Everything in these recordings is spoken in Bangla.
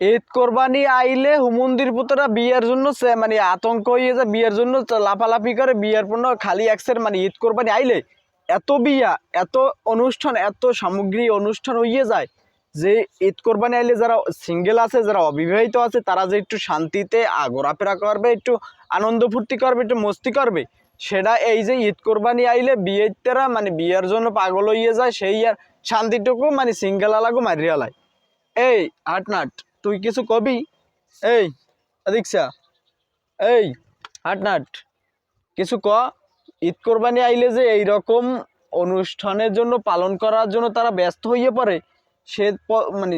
ঈদ কোরবানি আইলে হুমন্দির পুতরা বিয়ের জন্য মানে আতঙ্ক হয়ে যায় বিয়ের জন্য লাফালাফি করে বিয়ের পণ্য খালি একসের মানে ঈদ কোরবানি আইলে এত বিয়া, এত অনুষ্ঠান, এত সামগ্রী অনুষ্ঠান হয়ে যায় যে ঈদ কোরবানি আইলে যারা সিঙ্গেল আছে, যারা অবিবাহিত আছে, তারা যে একটু শান্তিতে আ- ঘোরাফেরা করবে, একটু আনন্দ ফুর্তি করবে, একটু মস্তি করবে, সেটা এই যে ঈদ কোরবানি আইলে বিয়েতেরা মানে বিয়ের জন্য পাগল হয়ে যায়, সেই আর শান্তিটুকু মানে সিঙ্গেল আলাগু মারিয়ালায় এই, হাটনাট। তুই কিছু কবি? এই দীক্ষা এই, হাটনাট। কিছু ক, ঈদ কোরবানি আইলে যে এই রকম অনুষ্ঠানের জন্য, পালন করার জন্য তারা ব্যস্ত হয়ে পড়ে, সে মানে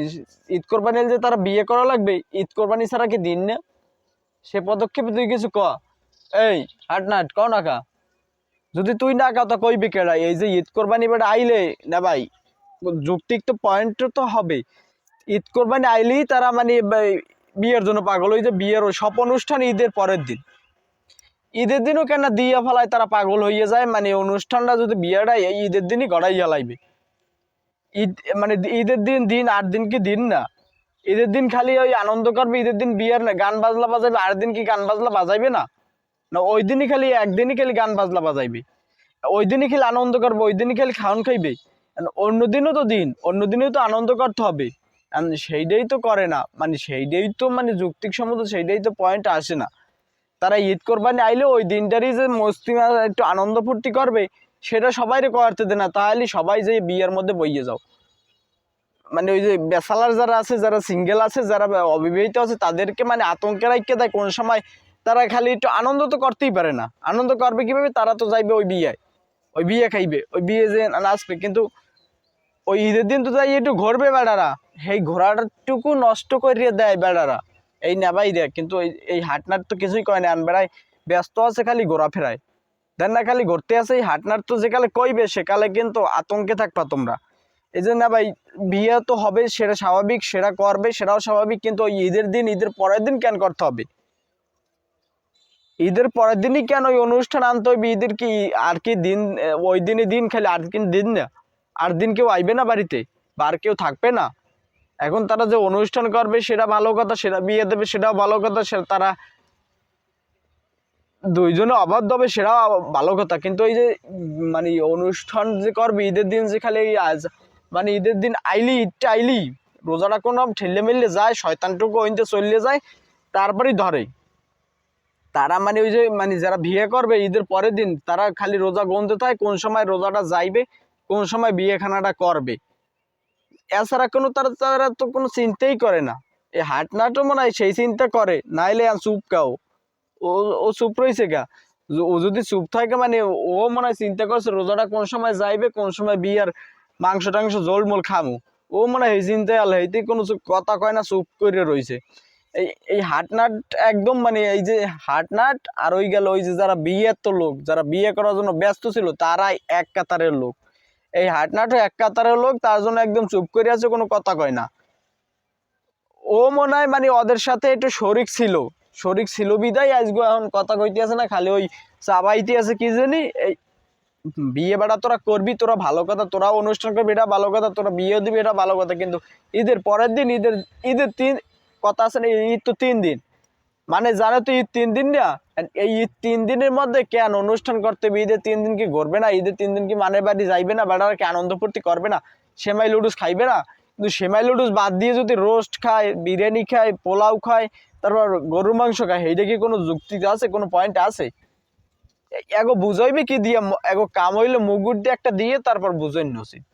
ঈদ কোরবানি আইলে যে তারা বিয়ে করা লাগবে, ঈদ কোরবানি ছাড়া কি দিন না? সে পদক্ষেপে তুই কিছু ক। এই, হাটনাট ক না কা যদি তুই না কা তো কইবি কেডা? এই যে ঈদ কোরবানি বেটা আইলে, না ভাই যুক্তিক তো পয়েন্ট তো হবে ঈদ কোরবানি আইলেই তারা মানে বিয়ের জন্য পাগল। হয়ে যে বিয়ের ওই সব অনুষ্ঠান ঈদের পরের দিন। ঈদের দিনও কেন দিয়ে ফেলায় তারা পাগল হয়ে যায়? মানে অনুষ্ঠানটা যদি বিয়েটা ঈদের দিনই গড়াইয়া লাইবে ঈদ মানে ঈদের দিন দিন আট দিন কি দিন না? ঈদের দিন খালি ওই আনন্দ করবে, ঈদের দিন বিয়ের না গান বাজলা বাজাইবে, আর দিন কি গান বাজলা বাজাইবে না? না, ওই দিনই খালি, একদিনই খালি গান বাজলা বাজাইবে। ওই দিনই খালি আনন্দ করবে, ওই দিনই খালি খাওয়ান খাইবে। অন্য দিনও তো দিন, অন্য দিনেও তো আনন্দ করতে হবে। সেইটাই তো করে না। মানে সেইটাই তো মানে যুক্তিক সম্মত সেইটাই তো পয়েন্ট আসে না। তারা ঈদ কোরবানি আইলে ওই দিনটারই যে মস্তি একটু আনন্দ ফুর্তি করবে, সেটা সবাই করতে দে না। তাহলে সবাই যে বিয়ের মধ্যে বইয়ে যাও। মানে ওই যে বেসালার যারা আছে, যারা সিঙ্গেল আছে, যারা অবিবাহিত আছে, তাদেরকে মানে আতঙ্কে রাখতে দেয়। কোন সময় তারা খালি একটু আনন্দ তো করতেই পারে না। আনন্দ করবে কীভাবে? তারা তো যাইবে ওই বিয়ে। ওই বিয়ে খাইবে। ওই বিয়ে যে নাচবে কিন্তু ওই ঈদের দিন তো যাই একটু ঘুরবে বেড়ারা। সেই ঘোরাটুকু নষ্ট করিয়ে দেয় বেড়ারা। এই নেবাই দেয় কিন্তু এই হাটনার তো কিছুই কয় না আন বেড়ায় ব্যস্ত আছে খালি ঘোরাফেরায়। দেন না খালি ঘুরতে আছে এই হাটনার তো যেকালে কইবে, সেকালে কিন্তু আতঙ্কে থাকবা তোমরা। এই যে না ভাই, বিয়ে তো হবে, সেটা স্বাভাবিক, সেটা করবে, সেটাও স্বাভাবিক, কিন্তু ওই ঈদের দিন, ঈদের পরের দিন কেন করতে হবে? ঈদের পরের দিনই কেন ওই অনুষ্ঠান আনতে হবে? ঈদের কি, আর কি দিন ওই দিনই দিন, খালি আর কি দিন না? আর দিন কেউ আইবে না বাড়িতে, বা আর কেউ থাকবে না। এখন তারা যে অনুষ্ঠান করবে, সেটা ভালো কথা, সেটা বিয়ে দেবে, সেটাও ভালো কথা, সে তারা দুইজনে অবাধ্য হবে, সেটাও ভালো কথা। কিন্তু এই যে মানে অনুষ্ঠান যে করবে, ঈদের দিন যে খালি আজ মানে ঈদের দিন আইলি ঈদটা আইলি, রোজাটা কোনো ঠেলে মেললে যায়, শয়তানটুকু ওইতে চললে যায়, তারপরেই ধরে। তারা মানে ওই যে মানে যারা বিয়ে করবে, ঈদের পরের দিন, তারা খালি রোজা গন্ধে থাকে, কোন সময় রোজাটা যাইবে কোন সময় বিয়েখানাটা করবে। এছাড়া কোনো তারা তারা তো কোনো চিন্তাই করে না। এই হাটনাটো মনে হয় সেই চিন্তা করে, নাইলে চুপ কাও ও। ও চুপ রয়েছে গা। ও যদি চুপ থাকে মানে ও মনে হয় চিন্তা করছে রোজাটা কোন সময় যাইবে, কোন সময় বিয়ার মাংস টাংস জলমল খামু। ও মনে হয় চিন্তায় আল্লাহ এইতে কোনো কথা কয় না, চুপ করে রয়েছে এই এই হাটনাট একদম মানে এই যে হাটনাট আর ওই গেল ওই যে যারা বিয়ের তো লোক, যারা বিয়ে করার জন্য ব্যস্ত ছিল, তারাই এক কাতারের লোক। এই হাটনাটও এক কাতারের লোক, তার জন্য একদম চুপ করে আছে, কোনো কথা কয় না। ও মনে হয় মানে ওদের সাথে একটু শরিক ছিল। শরিক ছিল বিদায় আজকে এখন কথা কইতে আছে না, খালি ওই চাবাইতে আছে, কি জানি? এই বিয়ে বেড়া তোরা করবি, তোরা ভালো কথা তোরা অনুষ্ঠান করবি, এটা ভালো কথা, তোরা বিয়ে দিবি, এটা ভালো কথা, কিন্তু ঈদের পরের দিন, ঈদের ঈদের তিন, কথা আছে না, ঈদ তো তিন দিন। মানে জানো তো ঈদ তিন দিন না? এই ঈদ তিন দিনের মধ্যে কেন অনুষ্ঠান করতে হবে? ঈদের তিন দিন কি ঘুরবে না? ঈদের তিন দিন কি মানের বাড়ি যাইবে না? বেড়ারা কি আনন্দ ফুর্তি করবে না? সেমাই লুডুস খাইবে না? কিন্তু সেমাই লুডুস বাদ দিয়ে যদি রোস্ট খায়, বিরিয়ানি খায়, পোলাও খায়, তারপর গরুর মাংস খায়, এইটা কি কোনো যুক্তি আছে? কোনো পয়েন্ট আছে? এগো বুঝাইবে কি দিয়ে? এগো কাম হইলে মুগুর দিয়ে একটা দিয়ে তারপর বুঝাইন নসিদ